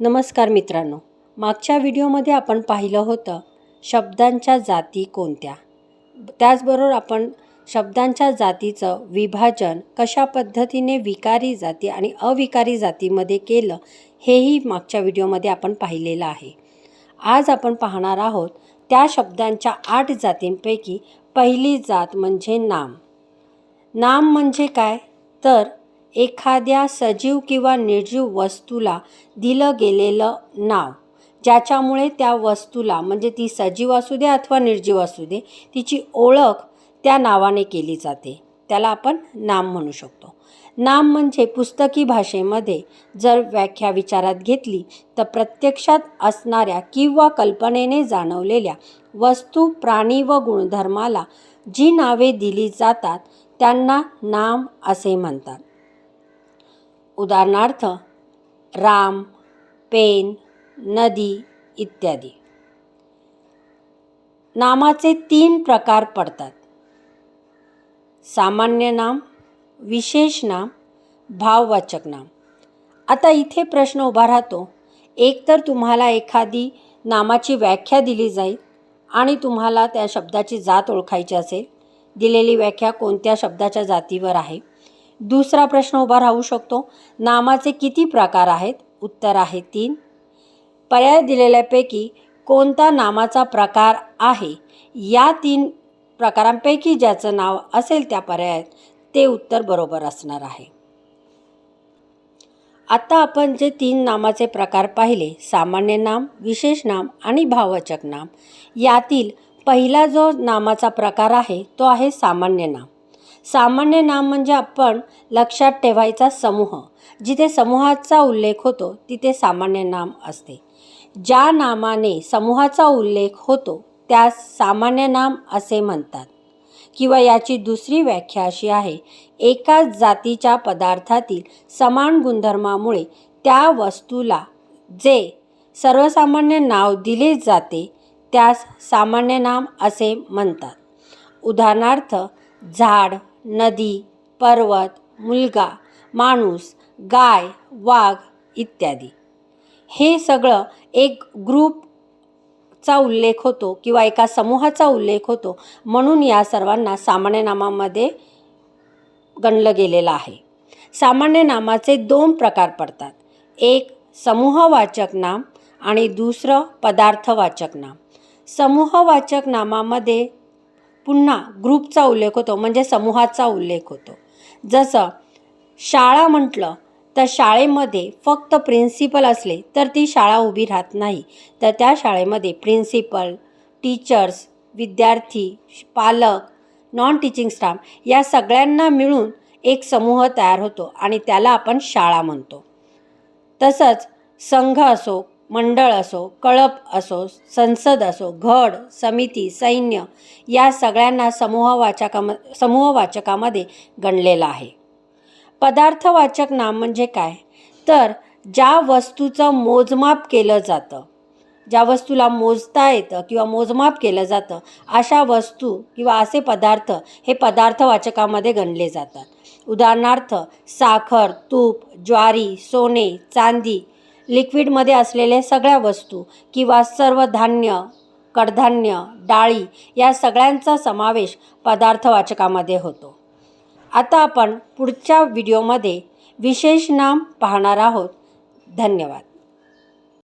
नमस्कार मित्रांनो. मागच्या व्हिडिओमध्ये आपण पाहिलं होतं शब्दांच्या जाती कोणत्या? त्याचबरोबर आपण शब्दांच्या जातीचं विभाजन कशा पद्धतीने विकारी जाती आणि अविकारी जातीमध्ये केलं हेही मागच्या व्हिडिओमध्ये आपण पाहिलेलं आहे. आज आपण पाहणार आहोत त्या शब्दांच्या आठ जातींपैकी पहिली जात म्हणजे नाम. नाम म्हणजे काय? तर एखाद्या सजीव किंवा निर्जीव वस्तूला दिलं गेलेलं नाव. ज्याच्यामुळे त्या वस्तूला म्हणजे ती सजीव असू दे अथवा निर्जीव असू दे तिची ओळख त्या नावाने केली जाते. त्याला आपण नाम म्हणू शकतो. नाम म्हणजे पुस्तकी भाषेमध्ये जर व्याख्या विचारात घेतली तर प्रत्यक्षात असणाऱ्या किंवा कल्पनेने जाणवलेल्या वस्तू प्राणी व गुणधर्माला जी नावे दिली जातात त्यांना नाम असे म्हणतात. उदाहरणार्थ राम पेन नदी इत्यादी. नामाचे तीन प्रकार पडतात. सामान्य नाम विशेष नाम भाववाचक नाम. आता इथे प्रश्न उभा राहतो. एकतर तुम्हाला एखादी नामाची व्याख्या दिली जाईल आणि तुम्हाला त्या शब्दाची जात ओळखायची असेल. दिलेली व्याख्या कोणत्या शब्दाच्या जातीवर आहे? दुसरा प्रश्न उभा राहू शकतो. नामाचे किती प्रकार आहेत? उत्तर आहे तीन. पर्याय दिलेल्यापैकी कोणता नामाचा प्रकार आहे? या तीन प्रकारांपैकी ज्याचं नाव असेल त्या पर्यायात ते उत्तर बरोबर असणार आहे. आत्ता आपण जे तीन नामाचे प्रकार पाहिले सामान्य नाम विशेष नाम आणि भाववाचक नाम यातील पहिला जो नामाचा प्रकार आहे तो आहे सामान्य नाम. सामान्य नाम म्हणजे आपण लक्षात ठेवायचा समूह. जिथे समूहाचा उल्लेख होतो तिथे सामान्य नाम असते. ज्या नामाने समूहाचा उल्लेख होतो त्यास सामान्य नाम असे म्हणतात. किंवा याची दुसरी व्याख्या अशी आहे एकाच जातीच्या पदार्थातील समान गुणधर्मामुळे त्या वस्तूला जे सर्वसामान्य नाव दिले जाते त्यास सामान्य नाम असे म्हणतात. उदाहरणार्थ झाड नदी पर्वत मुलगा माणूस गाय वाघ इत्यादी. हे सगळं एक ग्रुपचा उल्लेख होतो किंवा एका समूहाचा उल्लेख होतो म्हणून या सर्वांना सामान्य नामामध्ये गणलं गेलेलं आहे. सामान्य नामाचे दोन प्रकार पडतात. एक समूहवाचक नाम आणि दुसरं पदार्थवाचक नाम. समूहवाचक नामामध्ये पुन्हा ग्रुपचा उल्लेख होतो म्हणजे समूहाचा उल्लेख होतो. जसं शाळा म्हटलं तर शाळेमध्ये फक्त प्रिन्सिपल असले तर ती शाळा उभी राहत नाही. तर त्या शाळेमध्ये प्रिन्सिपल टीचर्स विद्यार्थी पालक नॉन टीचिंग स्टाफ या सगळ्यांना मिळून एक समूह तयार होतो आणि त्याला आपण शाळा म्हणतो. तसंच संघ असो मंडळ असो कळप असो संसद असो घड समिती सैन्य या सगळ्यांना समूहवाचकाम समूहवाचकामध्ये गणलेलं आहे. पदार्थवाचक नाम म्हणजे काय? तर ज्या वस्तूचं मोजमाप केलं जातं ज्या वस्तूला मोजता येतं किंवा मोजमाप केलं जातं अशा वस्तू किंवा असे पदार्थ हे पदार्थवाचकामध्ये गणले जातात. उदाहरणार्थ साखर तूप ज्वारी सोने चांदी लिक्विडमध्ये असलेल्या सगळ्या वस्तू किंवा सर्व धान्य कडधान्य डाळी या सगळ्यांचा समावेश पदार्थवाचकामध्ये होतो. आता आपण पुढच्या व्हिडिओमध्ये विशेष नाम पाहणार आहोत. धन्यवाद.